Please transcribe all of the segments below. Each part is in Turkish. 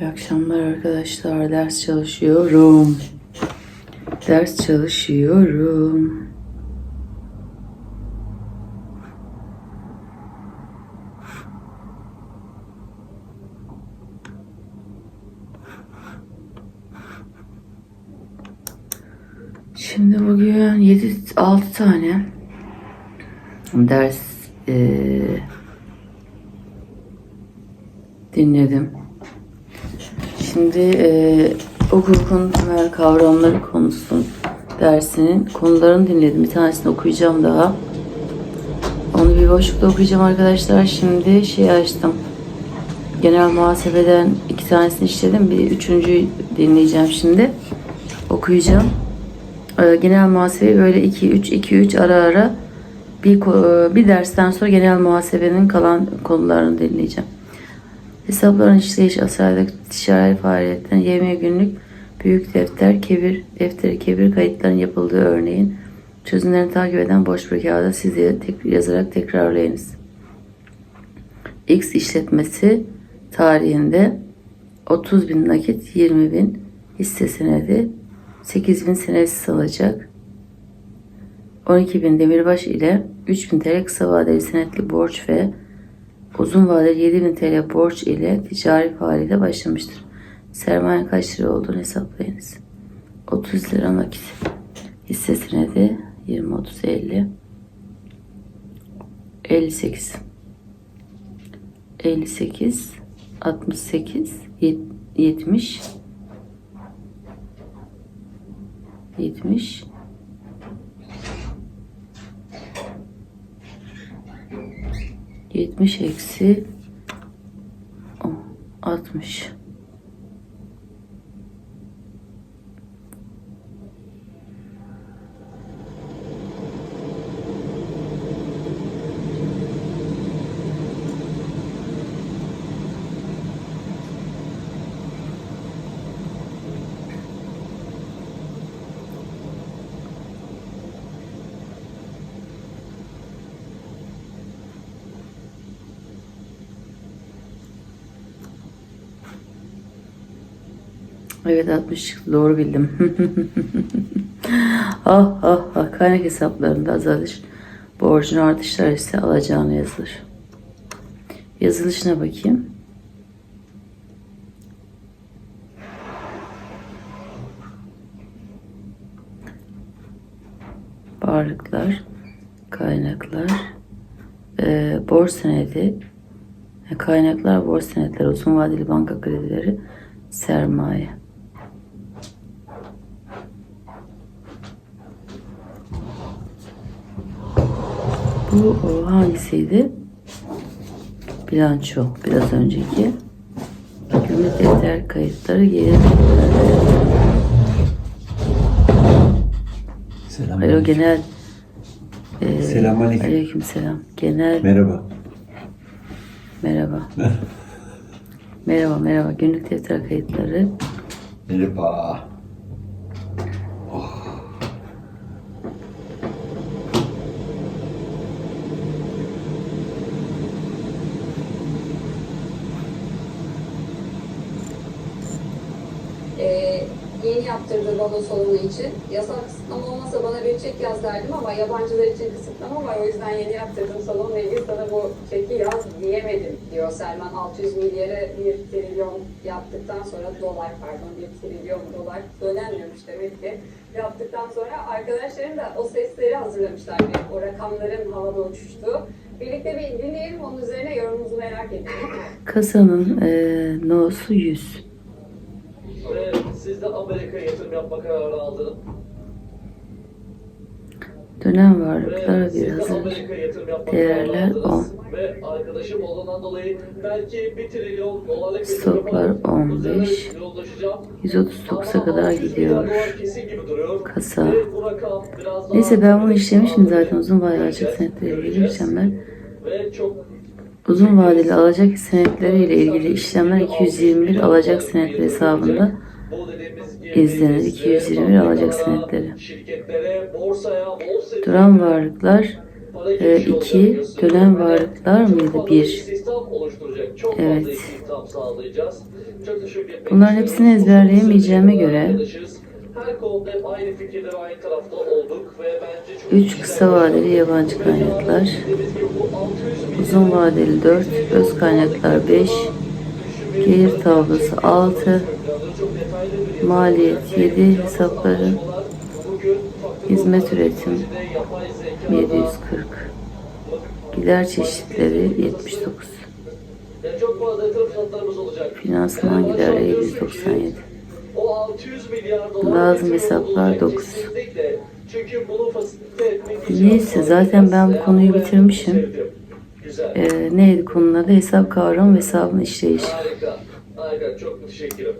İyi akşamlar arkadaşlar. Ders çalışıyorum. Ders çalışıyorum. Şimdi bugün 7 6 tane ders eee, dinledim. Şimdi eee hukukun temel kavramları konusu dersinin konularını dinledim. Bir tanesini okuyacağım daha. Onu bir boşlukta okuyacağım arkadaşlar. Şimdi şey açtım. Genel muhasebeden iki tanesini işledim. Bir üçüncüyü dinleyeceğim şimdi. Okuyacağım. Ee, genel muhasebe böyle 2 3 2 3 ara ara bir bir dersten sonra genel muhasebenin kalan konularını dinleyeceğim. Hesapların işleyiş, asarlık, ticari faaliyetten, yemeğe günlük, büyük defter, kebir, defteri kebir kayıtların yapıldığı örneğin çözümlerini takip eden boş bir kağıda siz tek, yazarak tekrarlayınız. X işletmesi tarihinde 30 bin nakit, 20 bin hisse senedi, 8 bin senesiz alacak, 12 bin demirbaş ile 3 bin TL kısa vadeli senetli borç ve uzun vadeli 7 bin TL borç ile ticari faaliyete başlamıştır. Sermaye kaç lira olduğunu hesaplayınız. 30 lira nakit. Hisse senedi 20, 30, 50. 58. 58, 68, yet- 70, 70, 70 eksi 10, 60. Evet 60 çıktı. Doğru bildim. ah ah ah. Kaynak hesaplarında azalış. Borcun artışlar ise alacağını yazılır. Yazılışına bakayım. Varlıklar, kaynaklar, eee borç senedi, e, kaynaklar, borç senetleri, uzun vadeli banka kredileri, sermaye. Bu o, hangisiydi? Bilanço. Biraz önceki. Gümrük defter kayıtları gelir. Selam. Alo genel. E, Selamünaleyküm. Aleyküm selam. Genel. Merhaba. merhaba. merhaba merhaba. Günlük defter kayıtları. Merhaba. Yeni yaptırdığı balo salonu için yasal kısıtlama olmasa bana bir çek yaz derdim ama yabancılar için kısıtlama var. O yüzden yeni yaptırdığım salonla ilgili sana bu çeki yaz diyemedim diyor Selman. 600 milyara 1 trilyon yaptıktan sonra dolar pardon 1 trilyon dolar dönenmiyormuş demek ki. Yaptıktan sonra arkadaşlarım da o sesleri hazırlamışlar. Bir, o rakamların havada uçuştuğu. Birlikte bir dinleyelim onun üzerine yorumunuzu merak ediyorum. Kasanın e, no'su 100. Amerika'ya yatırım yapma kararı aldınız. Dönem Ve varlıklar siz bir hazır. Değerler kararı aldınız. Ve arkadaşım olduğundan dolayı belki 1 trilyon dolarlık bir Stoklar yatırıma 15. üzerine yoğunlaşacağım. 139'a Ama kadar 600 milyar gidiyor. Kasa. Neyse ben bunu işlemişim zaten uzun vadeli alacak senetleriyle ilgili işlemler. Uzun vadeli alacak senetleriyle ilgili işlemler 221 alacak senetleri hesabında izlenir. 221 alacak senetleri. Duran varlıklar 2, dönem varlıklar mıydı? 1. istihdam oluşturacak. Çok Evet. Bunların hepsini ezberleyemeyeceğime göre Arkadaşız. Her konuda hep aynı fikirde ve aynı tarafta olduk ve bence çok 3 kısa vadeli yabancı kaynaklar, Dediğimiz gibi bu 600 milyon uzun vadeli 4, öz kaynaklar 5, gelir tablosu 6, çok detaylı bir maliyet 7, hesapları, hizmet üretim de yapay zeka 740, gider çeşitleri 79, yani çok fazla yatırım fiyatlarımız olacak. finansman giderleri 797. O 600 milyar dolar Lazım yatırım hesaplar olacak dokuz. kesinlikle. Çünkü bunu fasilite etmek için Neyse zaten ben bu konuyu bitirmişim. Güzel. Ee, neydi konunun adı? Hesap kavramı ve hesabın işleyişi. Harika. Harika. Çok teşekkürüm.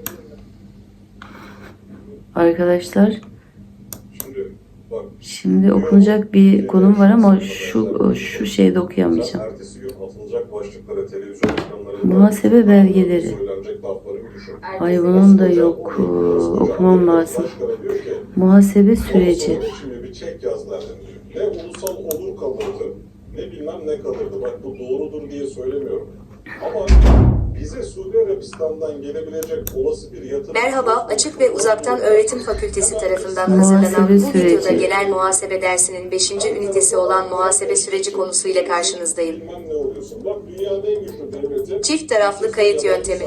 Arkadaşlar Şimdi bak şimdi okunacak bir konum var ama şu şu şeyde okuyamayacağım. Muhasebe belgeleri. Ay bunun da yok. Okumam lazım. Muhasebe süreci. Şimdi bir çek diyor. Ne ulusal olur kalırdı ne bilmem ne kalırdı. Bak bu doğrudur diye söylemiyorum. Ama bize Suudi Arabistan'dan gelebilecek olası bir yatırım... Merhaba, Açık ve Uzaktan Öğretim Fakültesi tarafından hazırlanan bu süreci. videoda genel muhasebe dersinin 5. ünitesi olan muhasebe süreci konusu ile karşınızdayım. Çift taraflı kayıt yöntemi.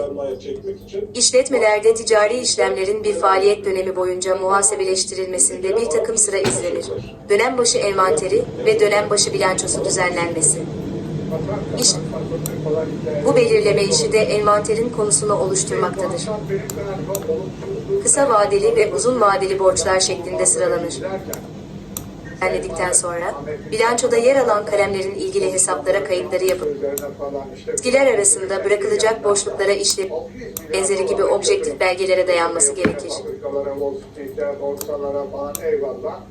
İşletmelerde ticari işlemlerin bir faaliyet dönemi boyunca muhasebeleştirilmesinde bir takım sıra izlenir. Dönem başı envanteri ve dönem başı bilançosu düzenlenmesi. İş, bu belirleme işi de envanterin konusunu oluşturmaktadır. Kısa vadeli ve uzun vadeli borçlar şeklinde sıralanır. Düzenledikten sonra bilançoda yer alan kalemlerin ilgili hesaplara kayıtları yapıp Çizgiler arasında bırakılacak boşluklara işlem benzeri gibi objektif belgelere dayanması gerekir.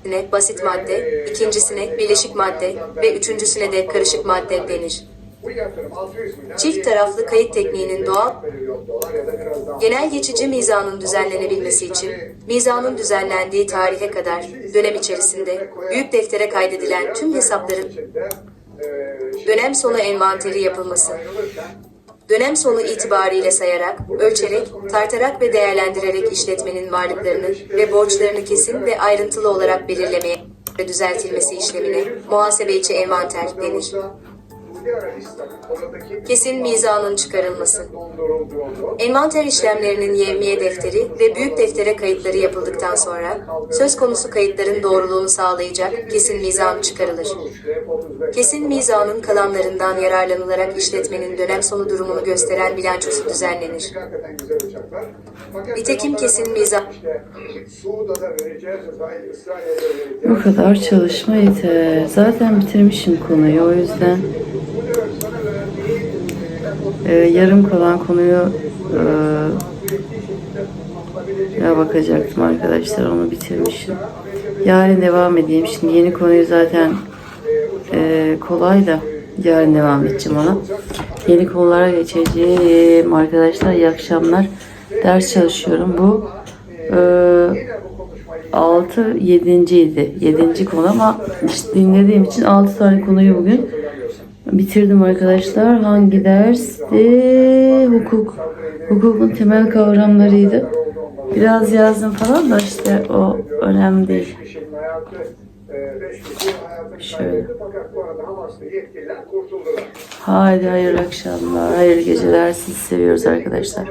Ne basit madde, ikincisine bileşik madde ve üçüncüsüne de karışık madde denir. Bu yatırım 600 milyar. Çift taraflı kayıt tekniğinin doğal. Genel geçici mizanın düzenlenebilmesi için mizanın düzenlendiği tarihe kadar dönem içerisinde büyük deftere kaydedilen tüm hesapların dönem sonu envanteri yapılması, dönem sonu itibariyle sayarak, ölçerek, tartarak ve değerlendirerek işletmenin varlıklarını ve borçlarını kesin ve ayrıntılı olarak belirlemeye ve düzeltilmesi işlemine muhasebe içi envanter denir. Kesin mizanın çıkarılması. Envanter işlemlerinin yevmiye defteri ve büyük deftere kayıtları yapıldıktan sonra söz konusu kayıtların doğruluğunu sağlayacak kesin mizan çıkarılır. Kesin mizanın kalanlarından yararlanılarak işletmenin dönem sonu durumunu gösteren bilançosu düzenlenir. Nitekim kesin mizan. Bu kadar çalışma yeter. Zaten bitirmişim konuyu o yüzden e, yarım kalan konuyu e, ya bakacaktım arkadaşlar onu bitirmişim. Yarın devam edeyim. Şimdi yeni konuyu zaten e, kolay da yarın devam edeceğim ona. Yeni konulara geçeceğim arkadaşlar. İyi akşamlar. Ders çalışıyorum. Bu e, 6 7. idi. 7. konu ama işte dinlediğim için 6 tane konuyu bugün bitirdim arkadaşlar. Hangi dersti? Hukuk. Hukukun temel kavramlarıydı. Biraz yazdım falan da işte o önemli değil. Şöyle. Haydi hayırlı akşamlar, hayırlı geceler. Sizi seviyoruz arkadaşlar.